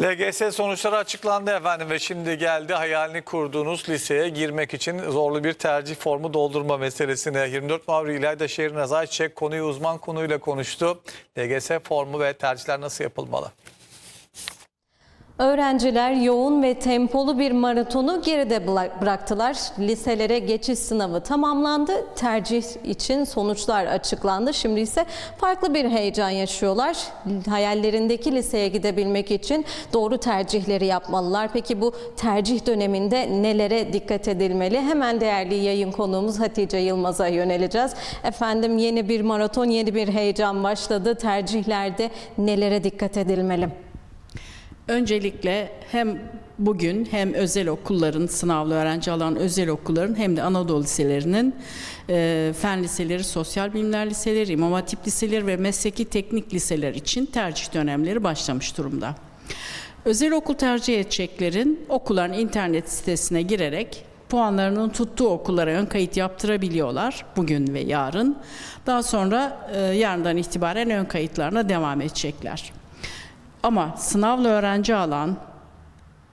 LGS sonuçları açıklandı efendim ve şimdi geldi hayalini kurduğunuz liseye girmek için zorlu bir tercih formu doldurma meselesine. 24 Mavri İlayda Şehrin Ayçiçek konuyu uzman konuyla konuştu. LGS formu ve tercihler nasıl yapılmalı? Öğrenciler yoğun ve tempolu bir maratonu geride bıraktılar. Liselere geçiş sınavı tamamlandı. Tercih için sonuçlar açıklandı. Şimdi ise farklı bir heyecan yaşıyorlar. Hayallerindeki liseye gidebilmek için doğru tercihleri yapmalılar. Peki bu tercih döneminde nelere dikkat edilmeli? Hemen değerli yayın konuğumuz Hatice Yılmaz'a yöneleceğiz. Efendim yeni bir maraton, yeni bir heyecan başladı. Tercihlerde nelere dikkat edilmeli? Öncelikle hem bugün hem özel okulların, sınavlı öğrenci alan özel okulların hem de Anadolu liselerinin e, fen liseleri, sosyal bilimler liseleri, imam hatip liseleri ve mesleki teknik liseler için tercih dönemleri başlamış durumda. Özel okul tercih edeceklerin okulların internet sitesine girerek puanlarının tuttuğu okullara ön kayıt yaptırabiliyorlar bugün ve yarın. Daha sonra e, yarından itibaren ön kayıtlarına devam edecekler. Ama sınavlı öğrenci alan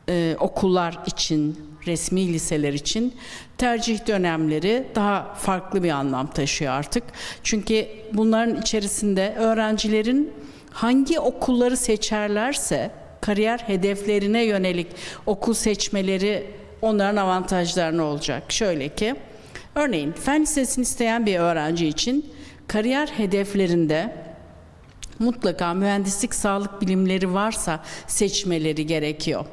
e, okullar için, resmi liseler için tercih dönemleri daha farklı bir anlam taşıyor artık. Çünkü bunların içerisinde öğrencilerin hangi okulları seçerlerse kariyer hedeflerine yönelik okul seçmeleri onların avantajlarına olacak. Şöyle ki, örneğin fen lisesini isteyen bir öğrenci için kariyer hedeflerinde mutlaka mühendislik sağlık bilimleri varsa seçmeleri gerekiyor.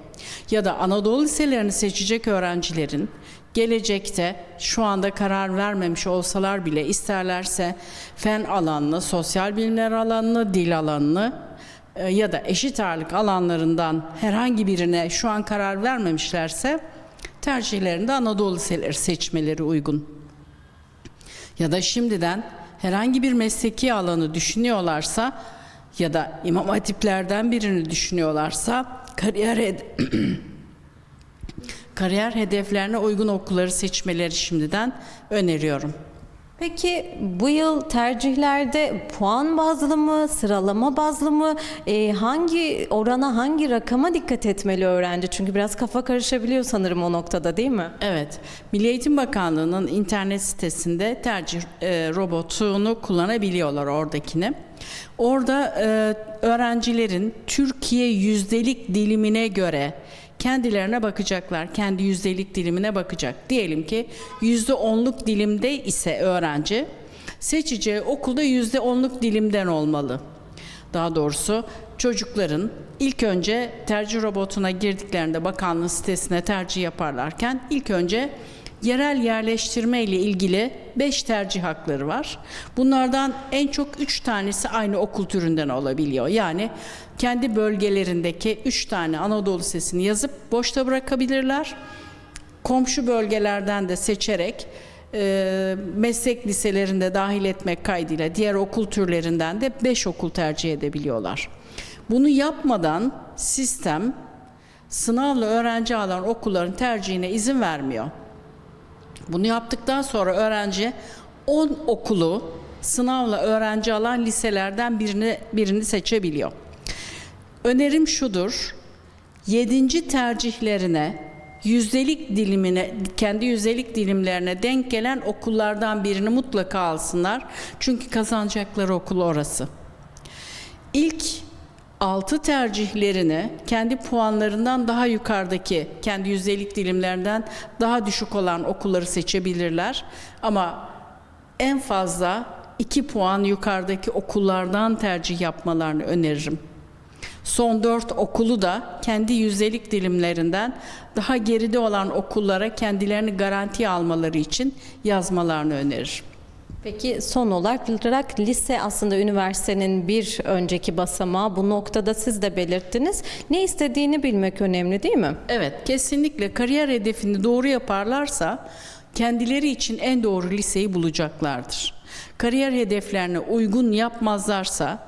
Ya da Anadolu liselerini seçecek öğrencilerin gelecekte şu anda karar vermemiş olsalar bile isterlerse fen alanını, sosyal bilimler alanını, dil alanını e, ya da eşit ağırlık alanlarından herhangi birine şu an karar vermemişlerse tercihlerinde Anadolu liseleri seçmeleri uygun ya da şimdiden herhangi bir mesleki alanı düşünüyorlarsa ya da imam hatiplerden birini düşünüyorlarsa kariyer hed- kariyer hedeflerine uygun okulları seçmeleri şimdiden öneriyorum. Peki bu yıl tercihlerde puan bazlı mı, sıralama bazlı mı, e, hangi orana, hangi rakama dikkat etmeli öğrenci? Çünkü biraz kafa karışabiliyor sanırım o noktada değil mi? Evet, Milli Eğitim Bakanlığı'nın internet sitesinde tercih e, robotunu kullanabiliyorlar oradakini. Orada e, öğrencilerin Türkiye yüzdelik dilimine göre kendilerine bakacaklar. Kendi yüzdelik dilimine bakacak. Diyelim ki yüzde onluk dilimde ise öğrenci seçeceği okulda yüzde onluk dilimden olmalı. Daha doğrusu çocukların ilk önce tercih robotuna girdiklerinde bakanlığın sitesine tercih yaparlarken ilk önce yerel yerleştirme ile ilgili 5 tercih hakları var. Bunlardan en çok 3 tanesi aynı okul türünden olabiliyor. Yani kendi bölgelerindeki 3 tane Anadolu Lisesi'ni yazıp boşta bırakabilirler. Komşu bölgelerden de seçerek e, meslek liselerinde dahil etmek kaydıyla diğer okul türlerinden de 5 okul tercih edebiliyorlar. Bunu yapmadan sistem sınavla öğrenci alan okulların tercihine izin vermiyor. Bunu yaptıktan sonra öğrenci 10 okulu sınavla öğrenci alan liselerden birini birini seçebiliyor. Önerim şudur. 7. tercihlerine yüzdelik dilimine kendi yüzdelik dilimlerine denk gelen okullardan birini mutlaka alsınlar. Çünkü kazanacakları okul orası. İlk 6 tercihlerini kendi puanlarından daha yukarıdaki, kendi yüzdelik dilimlerinden daha düşük olan okulları seçebilirler. Ama en fazla 2 puan yukarıdaki okullardan tercih yapmalarını öneririm. Son 4 okulu da kendi yüzdelik dilimlerinden daha geride olan okullara kendilerini garantiye almaları için yazmalarını öneririm. Peki son olarak lise aslında üniversitenin bir önceki basamağı. Bu noktada siz de belirttiniz. Ne istediğini bilmek önemli değil mi? Evet, kesinlikle kariyer hedefini doğru yaparlarsa kendileri için en doğru liseyi bulacaklardır. Kariyer hedeflerine uygun yapmazlarsa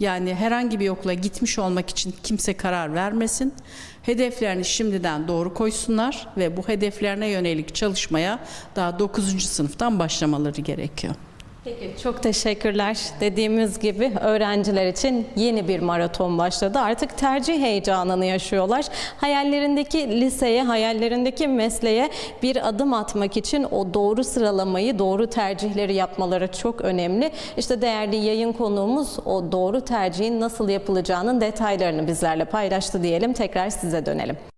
yani herhangi bir okula gitmiş olmak için kimse karar vermesin. Hedeflerini şimdiden doğru koysunlar ve bu hedeflerine yönelik çalışmaya daha 9. sınıftan başlamaları gerekiyor. Peki çok teşekkürler. Dediğimiz gibi öğrenciler için yeni bir maraton başladı. Artık tercih heyecanını yaşıyorlar. Hayallerindeki liseye, hayallerindeki mesleğe bir adım atmak için o doğru sıralamayı, doğru tercihleri yapmaları çok önemli. İşte değerli yayın konuğumuz o doğru tercihin nasıl yapılacağının detaylarını bizlerle paylaştı diyelim. Tekrar size dönelim.